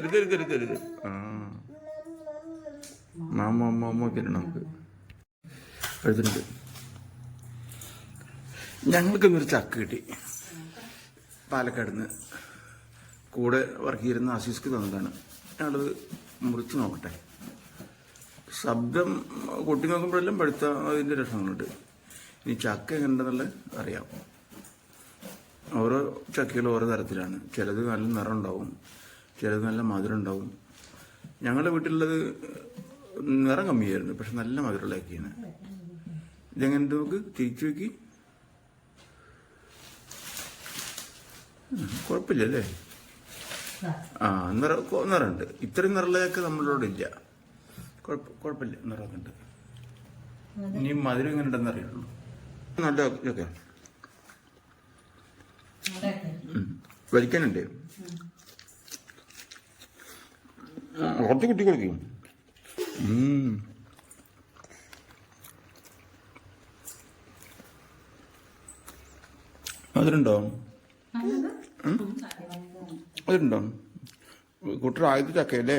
തരു തരു തരു ആ. മാമ അമ്മ അമ്മ തരണം നമുക്ക്. എഴുതുന്നുണ്ട് കിട്ടി. പാലക്കാട് നിന്ന്. കൂടെ വർക്ക് ചെയ്തിരുന്ന ആശീസ്ക്ക് തന്നതാണ്. ഞങ്ങളത് മുറിച്ച് നോക്കട്ടെ. ശബ്ദം കൊട്ടി നോക്കുമ്പോഴെല്ലാം പഴുത്ത അതിന്റെ ലക്ഷണങ്ങളുണ്ട് ഇനി ചക്ക എങ്ങനെയുണ്ടെന്നുള്ളത് അറിയാം. ഓരോ ചക്കകൾ ഓരോ തരത്തിലാണ്. ചിലത് നല്ല നിറം ഉണ്ടാവും. ചിലത് നല്ല മധുരം ഉണ്ടാവും. ഞങ്ങളുടെ വീട്ടിലുള്ളത് നിറം കമ്മിയായിരുന്നു. പക്ഷെ നല്ല മധുരമുള്ളതൊക്കെയാണ് ഇതെങ്ങനെ നമുക്ക്? തിരിച്ചു നോക്കി. കുഴപ്പമില്ലല്ലേ ആ നിറ നിറമുണ്ട്. ഇത്രയും നിറമുള്ളതൊക്കെ നമ്മളോട് ഇല്ല. കുഴപ്പ കുഴപ്പമില്ല. നിറമൊക്കെ ഉണ്ട് ഇനി മധുരം എങ്ങനെ ഉണ്ടെന്ന് അറിയുള്ളൂ നല്ല ഇതൊക്കെ. വലിക്കാനുണ്ട്. കുറച്ച് കുട്ടി കൊടുക്കും. അതിലുണ്ടോ? അതിലുണ്ടോ? കുട്ടർ ചക്കയല്ലേ?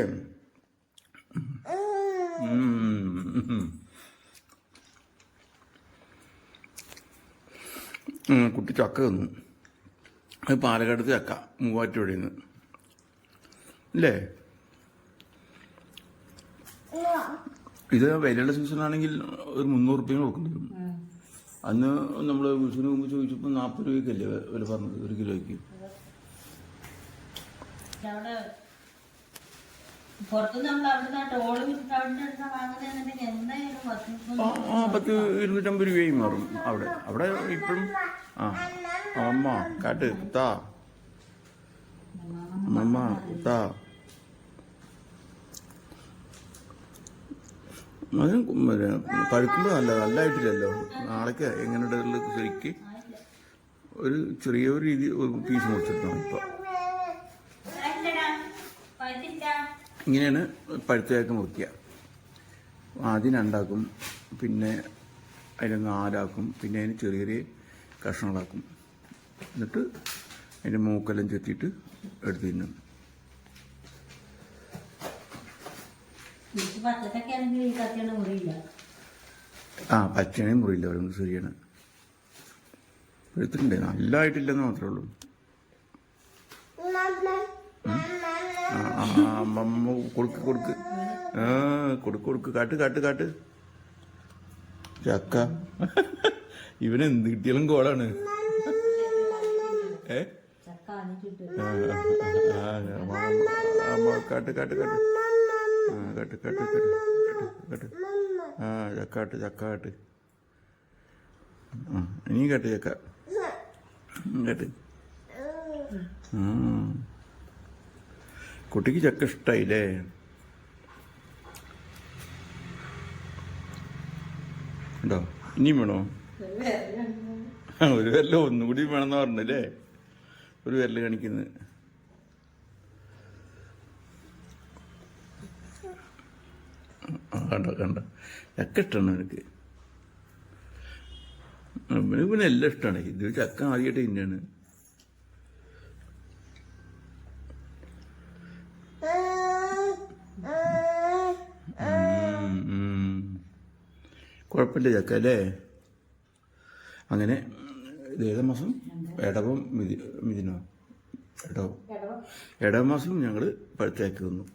കുട്ടി ചക്ക തന്നു. അത് പാലക്കാടത്ത് ചക്ക മൂവാറ്റുപുഴയിൽ നിന്ന് അല്ലേ ഇത് വിലയുടെ സീസൺ ആണെങ്കിൽ ഒരു മുന്നൂറ് റുപ്യ കൊടുക്കേണ്ടി വരും. അന്ന് നമ്മൾ വിഷുവിന് മുമ്പ് ചോദിച്ചപ്പോൾ നാൽപ്പത് രൂപയ്ക്കല്ലേ വില പറഞ്ഞത്? ഒരു കിലോയ്ക്ക്. ആ പത്ത് ഇരുന്നൂറ്റമ്പത് രൂപയും മാറും അവിടെ. അവിടെ ഇപ്പോഴും ആ അമ്മ കാട്ട് താ അമ്മ താ അത് പഴുക്കുമ്പോൾ നല്ല നല്ലതായിട്ടില്ലല്ലോ. നാളേക്ക് എങ്ങനെയുണ്ട് ശരിക്ക് ഒരു ചെറിയൊരു രീതി ഒരു പീസ് മുറിച്ചിട്ടാണ് ഇപ്പോൾ. ഇങ്ങനെയാണ് പഴുത്തയൊക്കെ മുറിക്കുക. ആദ്യം രണ്ടാക്കും പിന്നെ അതിനെ നാലാക്കും പിന്നെ അതിന് ചെറിയ ചെറിയ കഷ്ണങ്ങളാക്കും. എന്നിട്ട് അതിന്റെ മൂക്കെല്ലാം ചെത്തിയിട്ട് എടുത്തു തിന്നും. ആ പച്ചണയും മുറിയില്ല അവരൊന്നും ശരിയാണ് എടുത്തിട്ടുണ്ട് നല്ലതായിട്ടില്ലെന്ന് മാത്രമേ ഉള്ളൂ അമ്മ കൊടുക്ക് കൊടുക്ക് ആ കൊടുക്ക് കൊടുക്ക് കാട്ട് കാട്ട് കാട്ട് ചക്ക ഇവന് എന്ത് കിട്ടിയാലും കോളാണ് ഏ കാട്ട് കാട്ട് കാട്ട് കാട്ട് കാട്ട് കാട്ട് കാട്ട് ആ ചക്കാട്ട് ചക്കാട്ട്. ആ ഇനി കാട്ട് ചക്ക. കാട്ട്. കുട്ടിക്ക് ചക്ക ഇഷ്ടായില്ലേ? ഉണ്ടോ? ഇനിയും വേണോ? ഒരു വിരല ഒന്നുകൂടി വേണമെന്ന് പറഞ്ഞല്ലേ ഒരു വെല്ല കാണിക്കുന്നത്. കണ്ട കണ്ട? ചക്ക ഇഷ്ടമാണ് എനിക്ക് പിന്നെ എല്ലാം ഇഷ്ടമാണ് ഇത് ചക്ക ആദ്യമായിട്ട് ഇന്നാണ്. കുഴപ്പമില്ല ചക്ക അല്ലേ? അങ്ങനെ ഏതാ മാസം? ഇടവം മിതി മിഥുനോ? ഇടവം ഇടവ മാസം ഞങ്ങൾ പഴുത്തേക്ക് തന്നു